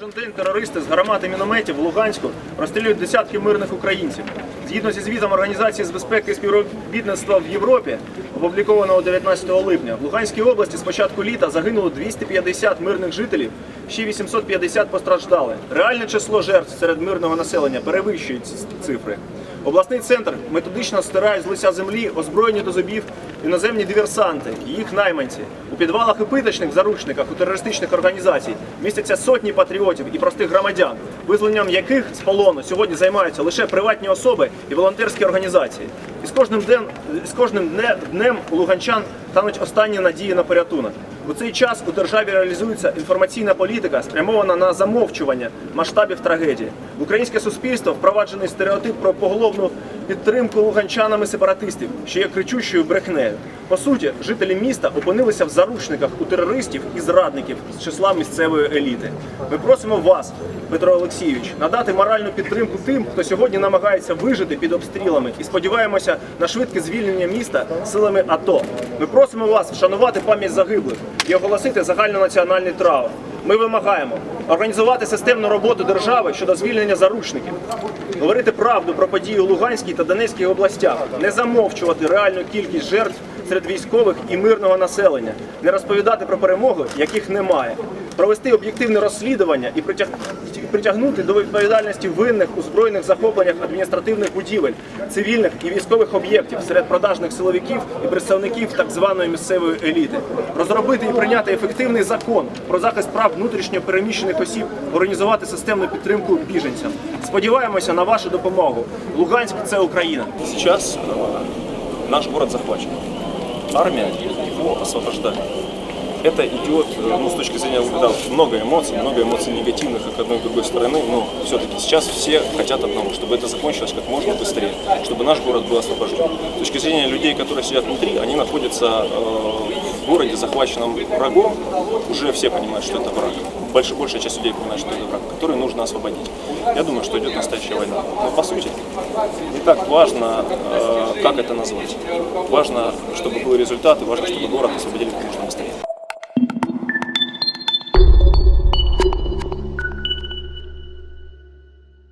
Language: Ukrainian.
Кожен день терористи з гармат мінометів в Луганську розстрілюють десятки мирних українців. Згідно зі звітом Організації з безпеки і співробітництва в Європі, опублікованого 19 липня, в Луганській області з початку літа загинуло 250 мирних жителів, ще 850 постраждали. Реальне число жертв серед мирного населення перевищує ці цифри. Обласний центр методично стирає з лиця землі озброєні до зубів іноземні диверсанти, їх найманці. У підвалах і питочних заручниках у терористичних організацій містяться сотні патріотів і простих громадян, визволенням яких з полону сьогодні займаються лише приватні особи і волонтерські організації. І з кожним днем, з кожним дне- днем у луганчан тануть останні надії на порятунок. У цей час у державі реалізується інформаційна політика, спрямована на замовчування масштабів трагедії. Українське суспільство впроваджений стереотип про поголовну підтримку луганчанами сепаратистів, що є кричущою брехнею. По суті, жителі міста опинилися в заручниках у терористів і зрадників з числа місцевої еліти. Ми просимо вас, Петро Олексійович, надати моральну підтримку тим, хто сьогодні намагається вижити під обстрілами, і сподіваємося на швидке звільнення міста силами АТО. Ми просимо вас вшанувати пам'ять загиблих і оголосити загальнонаціональний траур. Ми вимагаємо організувати системну роботу держави щодо звільнення заручників, говорити правду про події у Луганській та Донецькій областях, не замовчувати реальну кількість жертв серед військових і мирного населення, не розповідати про перемоги, яких немає, провести об'єктивне розслідування і притягнути до відповідальності винних у збройних захопленнях адміністративних будівель, цивільних і військових об'єктів серед продажних силовиків і представників так званої місцевої еліти, розробити і прийняти ефективний закон про захист прав внутрішньо переміщених осіб, організувати системну підтримку біженцям. Сподіваємося на вашу допомогу. Луганськ це Україна. Э, наш город захвачен. Армия его освобождает. Это идет, э, ну, с точки зрения, да, много эмоций, много эмоций негативных как одной и другой стороны, но все-таки сейчас все хотят одного, чтобы это закончилось как можно быстрее, чтобы наш город был освобожден. С точки зрения людей, которые сидят внутри, они находятся э, в городе, захваченном врагом, уже все понимают, что это враг. Больш, большая часть людей понимает, что это враг, который нужно освободить. Я думаю, что идет настоящая война. Но по сути, не так важно, э, как это назвать. Важно, чтобы был результат, и важно, чтобы город освободили как можно быстрее.